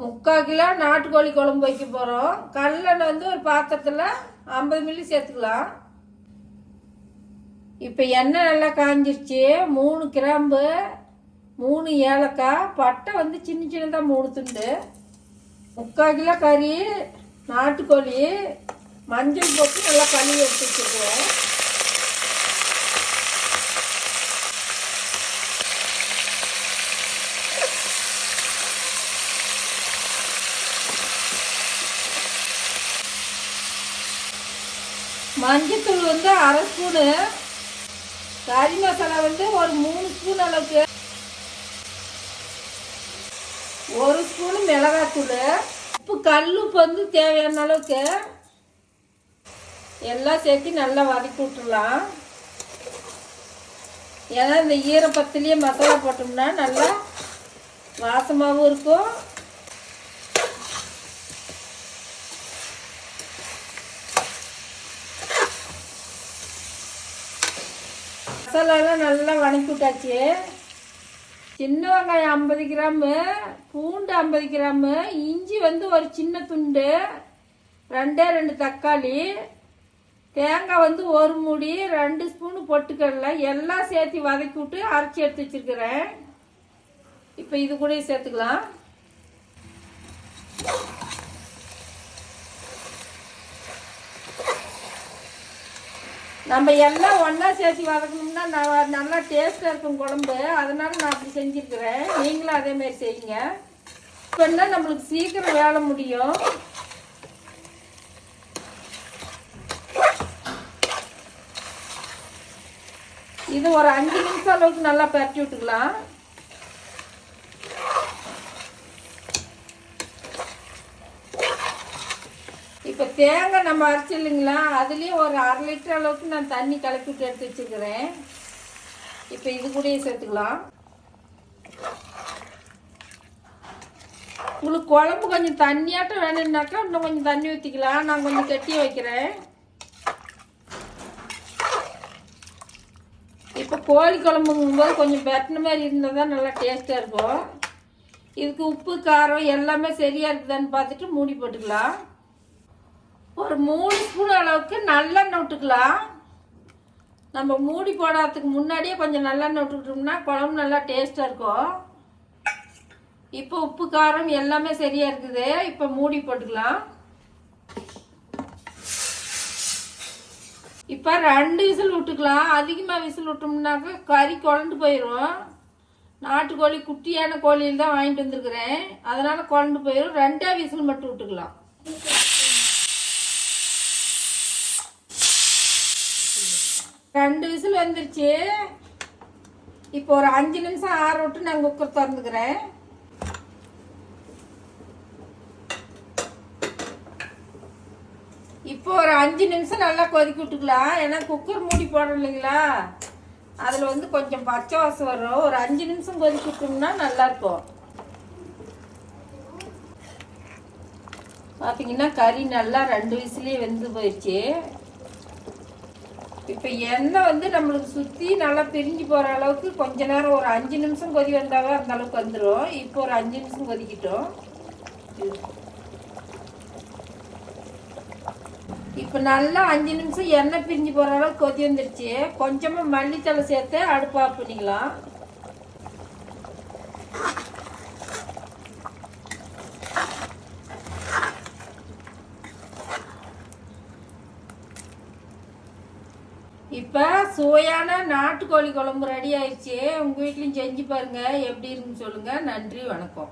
முக்கால் கிலோ நாட்டுக்கோழி குழம்பு வைக்க போகிறோம் கடலெண்ணெய் வந்து ஒரு பாத்திரத்தில் ஐம்பது மில்லி சேர்த்துக்கலாம். இப்போ எண்ணெய் நல்லா காஞ்சிருச்சு. மூணு கிராம்பு மூணு ஏலக்காய் பட்டை வந்து சின்ன சின்னதாக மூணு துண்டு. முக்கால் கிலோ கறி நாட்டுக்கோழி மஞ்சள் போட்டு நல்லா கழுவி எடுத்து வச்சுருக்கோம் மஞ்சத்தூள் வந்து அரை ஸ்பூனு. கறி மசாலா வந்து ஒரு மூணு ஸ்பூன் அளவுக்கு. ஒரு ஸ்பூனு மிளகாத்தூள். உப்பு கல் உப்பு வந்து தேவையான அளவுக்கு. எல்லாம் சேர்த்து நல்லா வதக்கி விட்டுடலாம். ஏன்னா இந்த ஈரப்பத்துலேயே மசாலா போட்டோம்னா நல்லா வாசமாகவும் இருக்கும். மசாலாலாம் நல்லா வணக்கி விட்டாச்சு சின்ன வெங்காயம் ஐம்பது கிராமு பூண்டு ஐம்பது கிராமு இஞ்சி வந்து ஒரு சின்ன துண்டு ரெண்டே ரெண்டு தக்காளி தேங்காய் வந்து ஒரு மூடி ரெண்டு ஸ்பூனு பொட்டுக்கடலை எல்லாம் சேர்த்து வதக்கி விட்டு அரைச்சி எடுத்து வச்சிருக்கிறேன். இப்போ இது கூட சேர்த்துக்கலாம். நம்ம எல்லாம் ஒன்றா சேர்த்து வதக்கணும்னா நான் நல்லா டேஸ்ட்டாக இருக்கும் குழம்பு. அதனால நான் அப்படி செஞ்சுருக்கிறேன். நீங்களும் அதே மாதிரி செய்யுங்க. இப்போன்னா நம்மளுக்கு சீக்கிரம் வேலை முடியும்? இது ஒரு அஞ்சு நிமிஷம் அளவுக்கு நல்லா பரட்டி விட்டுக்கலாம் இப்போ தேங்காய் நம்ம அரைச்சி இல்லைங்களா? அதுலேயும் ஒரு அரை லிட்டர் அளவுக்கு நான் தண்ணி கலக்கி விட்டு எடுத்து வச்சுக்கிறேன். இப்போ இது கூடயே சேர்த்துக்கலாம். உங்களுக்கு குழம்பு கொஞ்சம் தண்ணியாட்டம் வேணும்னாக்கா இன்னும் கொஞ்சம் தண்ணி ஊற்றிக்கலாம் நான் கொஞ்சம் கட்டியே வைக்கிறேன். இப்போ கோழி குழம்புங்கும்போது கொஞ்சம் பெட்டின மாதிரி இருந்தால் தான் நல்லா டேஸ்ட்டாக இருக்கும். இதுக்கு உப்பு காரம் எல்லாமே சரியாக இருக்குதான்னு பார்த்துட்டு மூடி போட்டுக்கலாம். ஒரு மூணு ஸ்பூன் அளவுக்கு நல்லெண்ணெய் விட்டுக்கலாம். நம்ம மூடி போடாததுக்கு முன்னாடியே கொஞ்சம் நல்லெண்ணெய் விட்டுக்கிட்டோம்னா குழம்பு நல்லா டேஸ்ட்டாக இருக்கும். இப்போ உப்பு காரம் எல்லாமே சரியாக இருக்குது. இப்போ மூடி போட்டுக்கலாம். இப்போ ரெண்டு விசில் விட்டுக்கலாம். அதிகமாக விசில் விட்டோம்னாக்கா கறி குழண்டு போயிடும் நாட்டுக்கோழி குட்டியான கோழியில் தான் வாங்கிட்டு வந்திருக்கிறேன். அதனால் குழண்டு போயிடும் ரெண்டே விசில் மட்டும் விட்டுக்கலாம். ரெண்டு விசில் வந்துருச்சு. இப்போ ஒரு அஞ்சு நிமிஷம் ஆற விட்டு நான் குக்கர் திறந்துக்கிறேன். இப்போ ஒரு அஞ்சு நிமிஷம் நல்லா கொதிக்க விட்டுக்கலாம். ஏன்னா குக்கர் மூடி போடணும் இல்லைங்களா? அதில் வந்து கொஞ்சம் பச்சை வாசம் வரும். ஒரு அஞ்சு நிமிஷம் கொதிக்க விட்டோம்னா நல்லாயிருக்கும் பார்த்தீங்கன்னா கறி நல்லா ரெண்டு விசிலே வெந்து போயிடுச்சு இப்போ எண்ணெய் வந்து நம்மளுக்கு சுற்றி நல்லா பிரிஞ்சு போகிற அளவுக்கு கொஞ்ச நேரம் ஒரு அஞ்சு நிமிஷம் கொதி வந்தாவே அந்த அளவுக்கு வந்துடும் இப்போ ஒரு அஞ்சு நிமிஷம் கொதிக்கிட்டோம். இப்போ நல்லா அஞ்சு நிமிஷம் எண்ணெய் பிரிஞ்சு போகிற அளவுக்கு கொதி வந்துடுச்சு கொஞ்சமாக மல்லித்தலை சேர்த்து அடுப்பு ஆஃப் பண்ணிக்கலாம். இப்போ சுவையான நாட்டுக்கோழி குழம்பு ரெடி ஆயிடுச்சு உங்கள் வீட்லையும் செஞ்சு பாருங்கள் எப்படி இருக்குன்னு சொல்லுங்கள் நன்றி வணக்கம்.